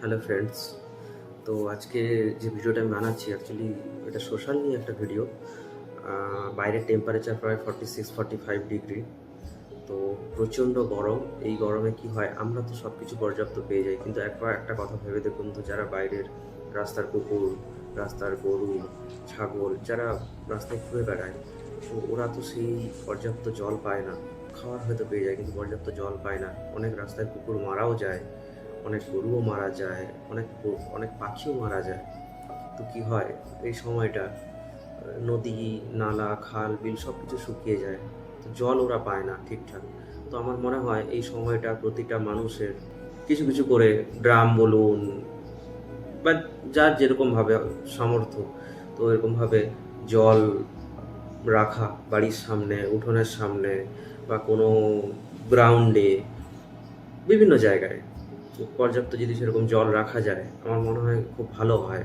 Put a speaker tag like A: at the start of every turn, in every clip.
A: Hello friends তো আজকে যে ভিডিওটা আমি বানাচ্ছি অ্যাকচুয়ালি এটা সোশ্যাল নিয়ে একটা ভিডিও বাইরের টেম্পারেচার প্রায় forty six forty five degree তো প্রচণ্ড গরম। এই গরমে কি হয়, আমরা তো সব কিছু পর্যাপ্ত পেয়ে যাই। কিন্তু একবার একটা কথা ভেবে দেখুন তো, যারা বাইরের রাস্তার কুকুর, রাস্তার গরু, ছাগল, যারা রাস্তায় ঘুরে বেড়ায়, তো ওরা তো সেই পর্যাপ্ত জল পায় না। খাওয়ার হয়তো পেয়ে যায়, কিন্তু পর্যাপ্ত জল পায় না। অনেক রাস্তায় কুকুর মারাও যায়। অনেক গরুও মারা যায়, অনেক অনেক পাখিও মারা যায়। তো কি হয়? এই সময়টা, নদী, নালা, খাল, বিল সব কিছু শুকিয়ে যায়। তো জল ওরা পায় না ঠিকঠাক। তো আমার মনে হয় এই সময়টা প্রতিটা মানুষের কিছু কিছু করে ড্রাম বলুন বা যার যেরকমভাবে সামর্থ্য, তো এরকমভাবে জল রাখা বাড়ির সামনে, উঠোনের সামনে বা কোনো গ্রাউন্ডে বিভিন্ন জায়গায়। পর্যাপ্ত যদি সেরকম জল রাখা যায়, আমার মনে হয় খুব ভালো হয়।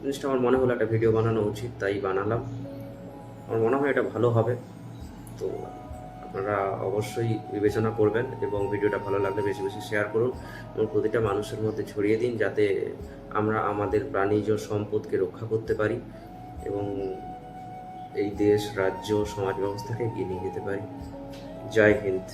A: জিনিসটা আমার মনে হলো একটা ভিডিও বানানো উচিত, তাই বানালাম। আমার মনে হয় এটা ভালো হবে। তো আপনারা অবশ্যই বিবেচনা করবেন এবং ভিডিওটা ভালো লাগলে বেশি বেশি শেয়ার করুন এবং প্রতিটা মানুষের মধ্যে ছড়িয়ে দিন যাতে আমরা আমাদের প্রাণীজ সম্পদকে রক্ষা করতে পারি এবং এই দেশ, রাজ্য, সমাজ ব্যবস্থাকে এগিয়ে নিয়ে যেতে পারি। জয় হিন্দ।